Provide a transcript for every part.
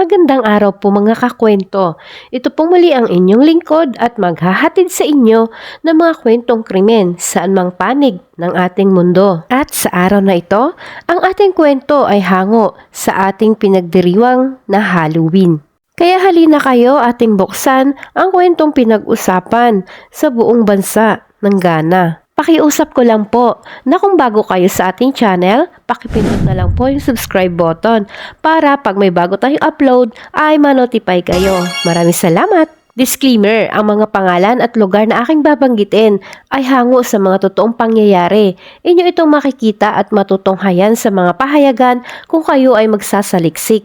Magandang araw po mga kakwento. Ito pong muli ang inyong lingkod at maghahatid sa inyo ng mga kwentong krimen saan mang panig ng ating mundo. At sa araw na ito, ang ating kwento ay hango sa ating pinagdiriwang na Halloween. Kaya halina kayo ating buksan ang kwentong pinag-usapan sa buong bansa ng Ghana. Pakiusap ko lang po na kung bago kayo sa ating channel, pakipindot na lang po yung subscribe button para pag may bago tayong upload ay manotify kayo. Maraming salamat! Disclaimer, ang mga pangalan at lugar na aking babanggitin ay hango sa mga totoong pangyayari. Inyo itong makikita at matutunghayan sa mga pahayagan kung kayo ay magsasaliksik.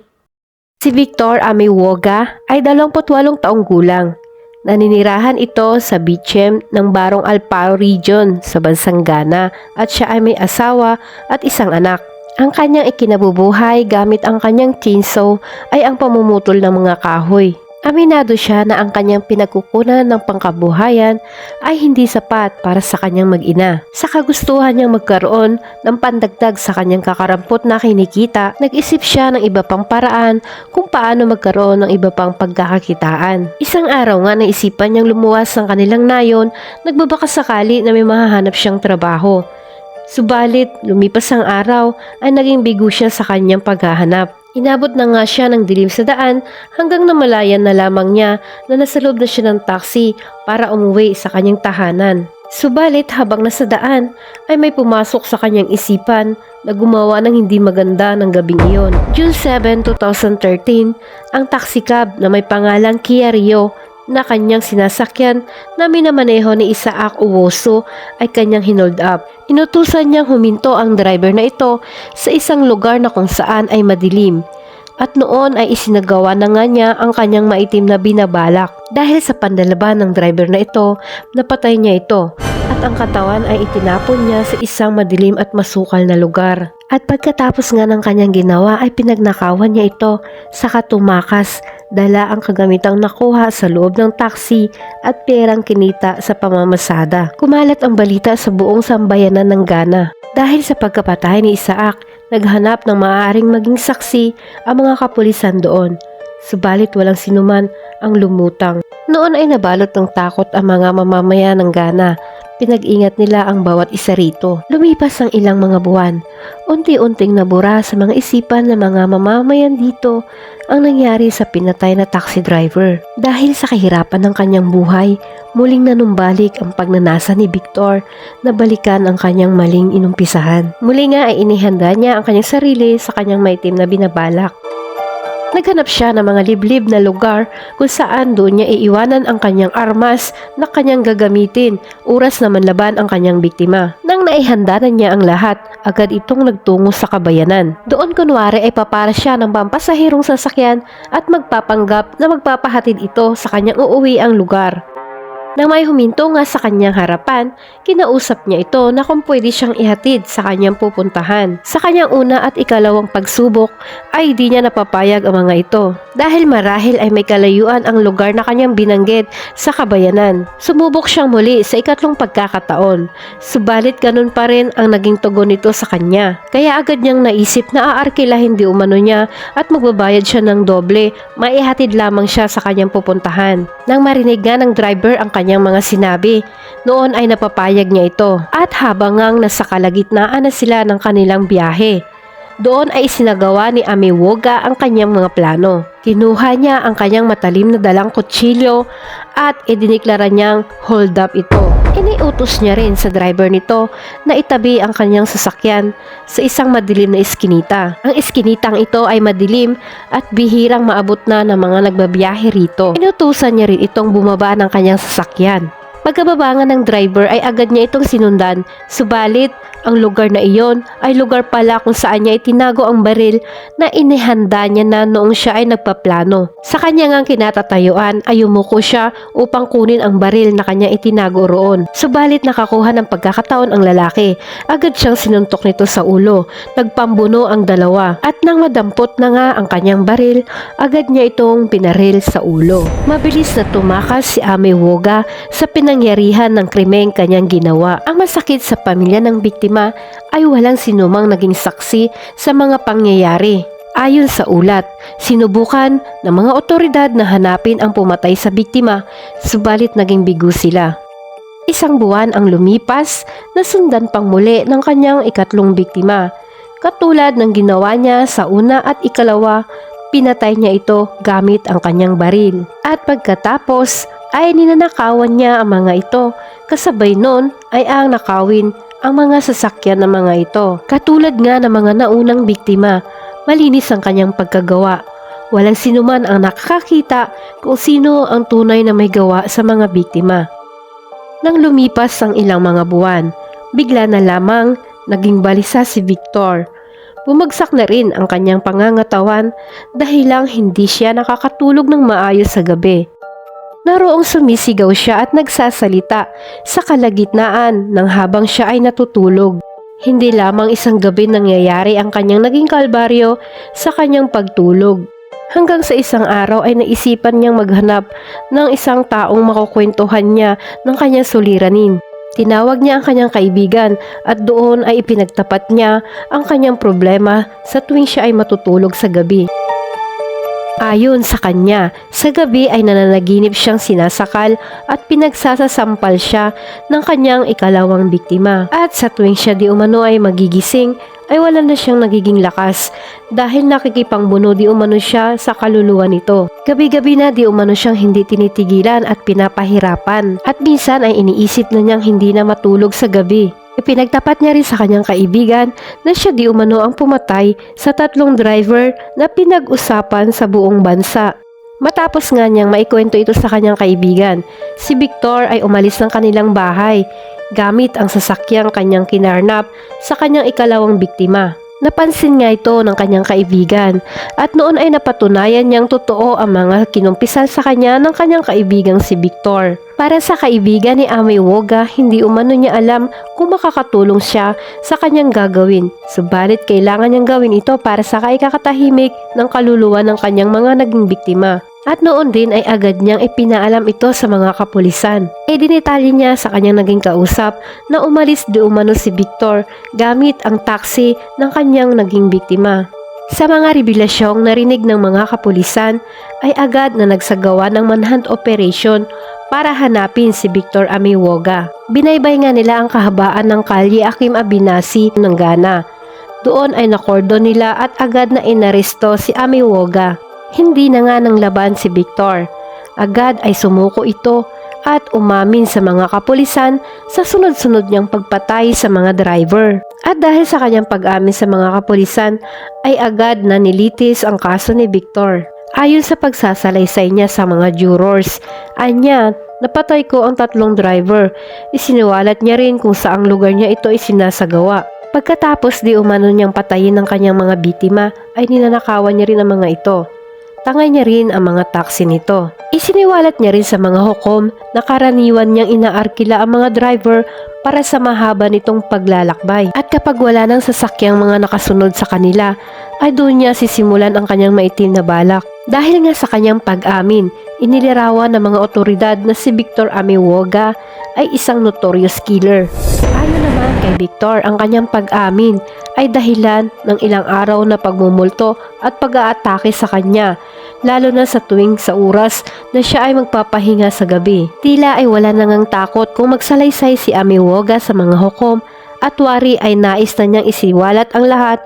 Si Victor Amiwoga ay 28 taong gulang. Naninirahan ito sa Bichem ng Barong Alparo Region sa bansang Ghana at siya ay may asawa at isang anak. Ang kanyang ikinabubuhay gamit ang kanyang chainsaw ay ang pamumutol ng mga kahoy. Aminado siya na ang kanyang pinagkukunan ng pangkabuhayan ay hindi sapat para sa kanyang mag-ina. Sa kagustuhan niyang magkaroon ng pandagdag sa kanyang kakarampot na kinikita, nag-isip siya ng iba pang paraan kung paano magkaroon ng iba pang pagkakakitaan. Isang araw nga naisipan niyang lumuwas ng kanilang nayon, nagbabaka sakali na may mahahanap siyang trabaho. Subalit, lumipas ang araw ay naging bigo siya sa kanyang paghahanap. Inabot na nga siya ng dilim sa daan hanggang namalayan na lamang niya na nasa loob na siya ng taxi para umuwi sa kanyang tahanan. Subalit habang nasa daan ay may pumasok sa kanyang isipan na gumawa ng hindi maganda ng gabing iyon. June 7, 2013, ang taxi cab na may pangalang Kia Rio na kanyang sinasakyan na minamaneho ni Isaac Uwoso ay kanyang hinold up. Inutusan niyang huminto ang driver na ito sa isang lugar na kung saan ay madilim. At noon ay isinagawa na nga niya ang kanyang maitim na binabalak. Dahil sa pandalaban ng driver na ito, napatay niya ito at ang katawan ay itinapon niya sa isang madilim at masukal na lugar. At pagkatapos nga ng kanyang ginawa ay pinagnakawan niya ito sa katumakas dala ang kagamitang nakuha sa loob ng taxi at perang kinita sa pamamasada. Kumalat ang balita sa buong sambayanan ng Ghana. Dahil sa pagkapatay ni Isaac, naghanap ng maaaring maging saksi ang mga kapulisan doon. Subalit walang sinuman ang lumutang. Noon ay nabalot ng takot ang mga mamamayan ng Ghana. Pinag-ingat nila ang bawat isa rito. Lumipas ang ilang mga buwan. Unti-unting nabura sa mga isipan ng mga mamamayan dito ang nangyari sa pinatay na taxi driver. Dahil sa kahirapan ng kanyang buhay, muling nanumbalik ang pagnanasa ni Victor na balikan ang kanyang maling inumpisahan. Muli nga ay inihanda niya ang kanyang sarili sa kanyang maitim na binabalak. Naghanap siya ng mga liblib na lugar kung saan doon niya iiwanan ang kanyang armas na kanyang gagamitin oras na manlaban ang kanyang biktima. Nang naihanda na niya ang lahat, agad itong nagtungo sa kabayanan. Doon kunwari ay papara siya ng pampasahirong sasakyan at magpapanggap na magpapahatid ito sa kanyang uuwi ang lugar. Nang may huminto nga sa kanyang harapan, kinausap niya ito na kung pwede siyang ihatid sa kanyang pupuntahan. Sa kanyang una at ikalawang pagsubok ay di niya napapayag ang mga ito. Dahil marahil ay may kalayuan ang lugar na kanyang binanggit sa kabayanan. Sumubok siyang muli sa ikatlong pagkakataon. Subalit ganun pa rin ang naging tugon nito sa kanya. Kaya agad niyang naisip na aarkilahin di umano niya at magbabayad siya ng doble, maihatid lamang siya sa kanyang pupuntahan. Nang marinig nga ng driver ang kanyang mga sinabi, noon ay napapayag niya ito. At habang ngang nasa kalagitnaan na sila ng kanilang biyahe, doon ay isinagawa ni Amiwoga ang kanyang mga plano. Kinuha niya ang kanyang matalim na dalang kutsilyo at idiniklara niyang hold up ito. Iniutos niya rin sa driver nito na itabi ang kanyang sasakyan sa isang madilim na iskinita. Ang iskinitang ito ay madilim at bihirang maabot na ng mga nagbabiyahe rito. Inutusan niya rin itong bumaba ng kanyang sasakyan. Pagkababangan ng driver ay agad niya itong sinundan, subalit ang lugar na iyon ay lugar pala kung saan niya itinago ang baril na inihanda niya na noong siya ay nagpaplano. Sa kanya ngang kinatatayuan ay umuko siya upang kunin ang baril na kanya itinago roon. Subalit nakakuha ng pagkakataon ang lalaki. Agad siyang sinuntok nito sa ulo. Nagpambuno ang dalawa at nang madampot na nga ang kanyang baril, agad niya itong pinaril sa ulo. Mabilis na tumakas si Ame Woga sa pinangyarihan ng krimeng kanyang ginawa. Ang masakit sa pamilya ng biktima ay walang sinumang naging saksi sa mga pangyayari. Ayon sa ulat, sinubukan ng mga otoridad na hanapin ang pumatay sa biktima, subalit naging bigo sila. Isang buwan ang lumipas na sundan pang muli ng kanyang ikatlong biktima. Katulad ng ginawa niya sa una at ikalawa, pinatay niya ito gamit ang kanyang baril. At pagkatapos ay ninanakawan niya ang mga ito. Kasabay nun ay ang nakawin ang mga sasakyan ng mga ito. Katulad nga ng mga naunang biktima, malinis ang kanyang pagkagawa. Walang sinuman ang nakakakita kung sino ang tunay na may gawa sa mga biktima. Nang lumipas ang ilang mga buwan, bigla na lamang naging balisa si Victor. Bumagsak na rin ang kanyang pangangatawan dahil lang hindi siya nakakatulog ng maayos sa gabi. Naroong sumisigaw siya at nagsasalita sa kalagitnaan ng habang siya ay natutulog. Hindi lamang isang gabi nangyayari ang kanyang naging kalbaryo sa kanyang pagtulog. Hanggang sa isang araw ay naisipan niyang maghanap ng isang taong makukwentuhan niya ng kanyang suliranin. Tinawag niya ang kanyang kaibigan at doon ay ipinagtapat niya ang kanyang problema sa tuwing siya ay matutulog sa gabi. Ayon sa kanya, sa gabi ay nananaginip siyang sinasakal at pinagsasasampal siya ng kanyang ikalawang biktima. At sa tuwing siya di umano ay magigising, ay wala na siyang nagiging lakas dahil nakikipangbuno di umano siya sa kaluluwa nito. Gabi-gabi na di umano siyang hindi tinitigilan at pinapahirapan at minsan ay iniisip na niyang hindi na matulog sa gabi. Ipinagtapat niya rin sa kanyang kaibigan na siya di umano ang pumatay sa tatlong driver na pinag-usapan sa buong bansa. Matapos nga niyang maikwento ito sa kanyang kaibigan, si Victor ay umalis ng kanilang bahay gamit ang sasakyang kanyang kinarnap sa kanyang ikalawang biktima. Napansin nga ito ng kanyang kaibigan at noon ay napatunayan niyang totoo ang mga kinumpisal sa kanya ng kanyang kaibigang si Victor. Para sa kaibigan ni Ame Woga, hindi umano niya alam kung makakatulong siya sa kanyang gagawin. Subalit kailangan niyang gawin ito para sa kaikakatahimik ng kaluluwa ng kanyang mga naging biktima. At noon din ay agad niyang ipinaalam ito sa mga kapulisan. E dinitali niya sa kanyang naging kausap na umalis di umano si Victor gamit ang taxi ng kanyang naging biktima. Sa mga revelasyong narinig ng mga kapulisan ay agad na nagsagawa ng manhunt operation para hanapin si Victor Amiwoga. Binaybay nga nila ang kahabaan ng kalye Akim Abinasi ng Ghana. Doon ay nakordon nila at agad na inaresto si Amiwoga. Hindi na nga ng laban si Victor. Agad ay sumuko ito at umamin sa mga kapulisan sa sunod-sunod niyang pagpatay sa mga driver. At dahil sa kanyang pag-amin sa mga kapulisan, ay agad na nilitis ang kaso ni Victor. Ayon sa pagsasalaysay niya sa mga jurors, anya, napatay ko ang tatlong driver. Isiniwalat niya rin kung saang lugar niya ito isinasagawa. Pagkatapos di umano niyang patayin ng kanyang mga bitima, ay ninanakawan niya rin ang mga ito. Tangay niya rin ang mga taksi nito. Isiniwalat niya rin sa mga hukom na karaniwan niyang inaarkila ang mga driver para sa mahaba nitong paglalakbay. At kapag wala ng sasakyang mga nakasunod sa kanila, ay doon niya sisimulan ang kanyang maitim na balak. Dahil nga sa kanyang pag-amin, inilirawan ng mga otoridad na si Victor Amiwoga ay isang notorious killer. Ayon naman kay Victor, ang kanyang pag-amin ay dahilan ng ilang araw na pagmumulto at pag-aatake sa kanya, lalo na sa tuwing sa oras na siya ay magpapahinga sa gabi. Tila ay wala nangang takot kung magsalaysay si Amiwoga sa mga hukom at wari ay nais na niyang isiwalat ang lahat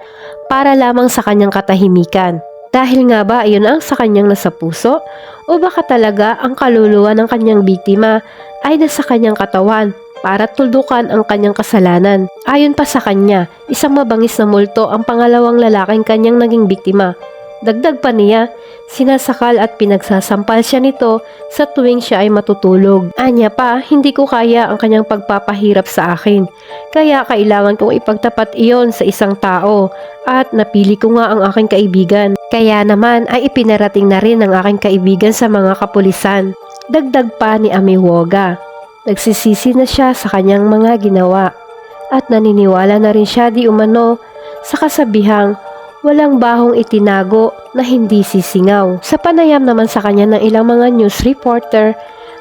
para lamang sa kanyang katahimikan. Dahil nga ba iyon ang sa kanyang nasa puso? O baka talaga ang kaluluwa ng kanyang biktima ay nasa kanyang katawan para tuldukan ang kanyang kasalanan. Ayon pa sa kanya, isang mabangis na multo ang pangalawang lalaking kanyang naging biktima. Dagdag pa niya, sinasakal at pinagsasampal siya nito sa tuwing siya ay matutulog. Anya pa, hindi ko kaya ang kanyang pagpapahirap sa akin. Kaya kailangan kong ipagtapat iyon sa isang tao at napili ko nga ang aking kaibigan. Kaya naman ay ipinarating na rin ang aking kaibigan sa mga kapulisan. Dagdag pa ni Amiwoga. Nagsisisi na siya sa kanyang mga ginawa at naniniwala na rin siya di umano sa kasabihang walang bahong itinago na hindi sisingaw. Sa panayam naman sa kanya ng ilang mga news reporter,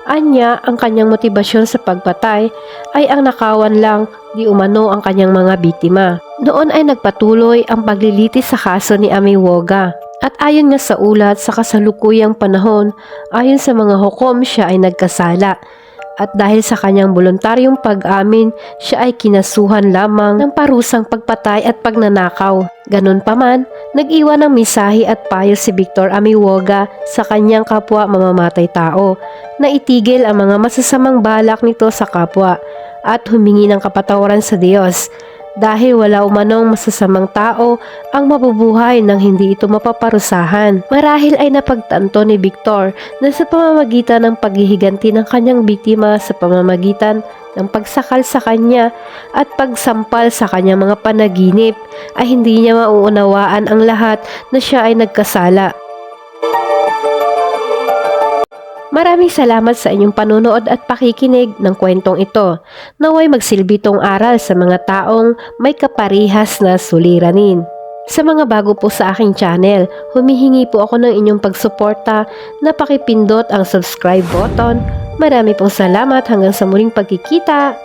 Anya, ang kanyang motibasyon sa pagpatay ay ang nakawan lang di umano ang kanyang mga biktima. Noon ay nagpatuloy ang paglilitis sa kaso ni Amiwoga. At ayon nga sa ulat sa kasalukuyang panahon, ayon sa mga hukom siya ay nagkasala. At dahil sa kanyang voluntaryong pag-amin, siya ay kinasuhan lamang ng parusang pagpatay at pagnanakaw. Ganun pa man, nag-iwan ng misahi at payo si Victor Amiwoga sa kanyang kapwa mamamatay tao na itigil ang mga masasamang balak nito sa kapwa at humingi ng kapatawaran sa Diyos dahil wala umanong masasamang tao ang mabubuhay nang hindi ito mapaparusahan. Marahil ay napagtanto ni Victor na sa pamamagitan ng paghihiganti ng kanyang biktima sa pamamagitan ng pagsakal sa kanya at pagsampal sa kanyang mga panaginip ay hindi niya mauunawaan ang lahat na siya ay nagkasala. Maraming salamat sa inyong panonood at pakikinig ng kwentong ito. Naway magsilbi tong aral sa mga taong may kaparihas na suliranin. Sa mga bago po sa aking channel, humihingi po ako ng inyong pagsuporta na pakipindot ang subscribe button. Marami pong salamat hanggang sa muling pagkikita.